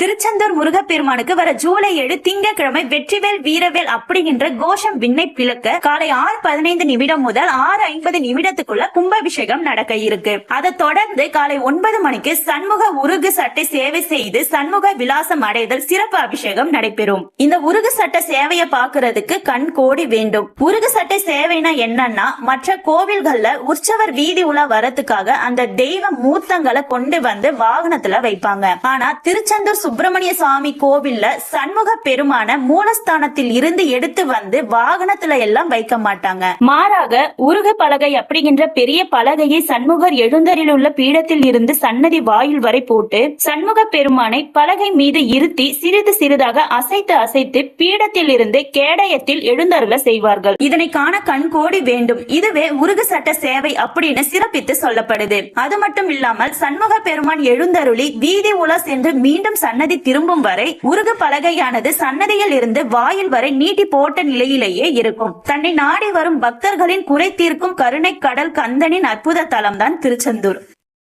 திருச்செந்தூர் முருகப்பெருமானுக்கு வர ஜூலை ஏழு திங்கட்கிழமை வெற்றிவேல் வீரவேல் அப்படிங்கின்ற கோஷம் விண்ணை பிளக்க காலை ஆறு பதினைந்து நிமிடம் முதல் ஆறு ஐம்பது நிமிடத்துக்குள்ள கும்பாபிஷேகம் நடக்க இருக்கு. அதை தொடர்ந்து காலை ஒன்பது மணிக்கு சண்முக உருகு சட்டை சேவை செய்து சண்முக விலாசம் அடைதல் சிறப்பு அபிஷேகம் நடைபெறும். இந்த உருகு சட்ட சேவையை பாக்குறதுக்கு கண் கோடி வேண்டும். உருகு சட்டை சேவைனா என்னன்னா மற்ற கோவில்கள்ல உற்சவர் வீதி உலா வரத்துக்காக அந்த தெய்வ மூர்த்தங்களை கொண்டு வந்து வாகனத்துல வைப்பாங்க. ஆனா திருச்செந்தூர் சுப்பிரமணிய சுவாமி கோவில்ல சண்முக பெருமான மூலஸ்தானத்தில் இருந்து எடுத்து வந்து வாகனத்துல எல்லாம் வைக்க மாட்டாங்க. மாறாக உருக பலகை அப்படிங்கின்ற பெரிய பலகையை சண்முகர் எழுந்தரில் உள்ள பீடத்தில் இருந்து சன்னதி வாயில் வரை போட்டு சண்முக பெருமானை பலகை மீது இருத்தி சிறிது சிறிதாக அசைத்து அசைத்து பீடத்தில் இருந்து கேடயத்தில் எழுந்தருள செய்வார்கள். இதனை காண கண் கோடி வேண்டும். இதுவே உருகு சட்ட சேவை அப்படின்னு சிறப்பித்து சொல்லப்படுது. அது மட்டும் இல்லாமல் சண்முக பெருமான் எழுந்தருளி வீதி உலா சென்று மீண்டும் சன்னதி திரும்பும் வரை உருகு பலகையானது சன்னதியில் இருந்து வாயில் வரை நீட்டி போட்ட நிலையிலேயே இருக்கும். தன்னை நாடி வரும் பக்தர்களின் குறை தீர்க்கும் கருணை கடல் கந்தனின் அற்புத தலம்தான் திருச்செந்தூர்.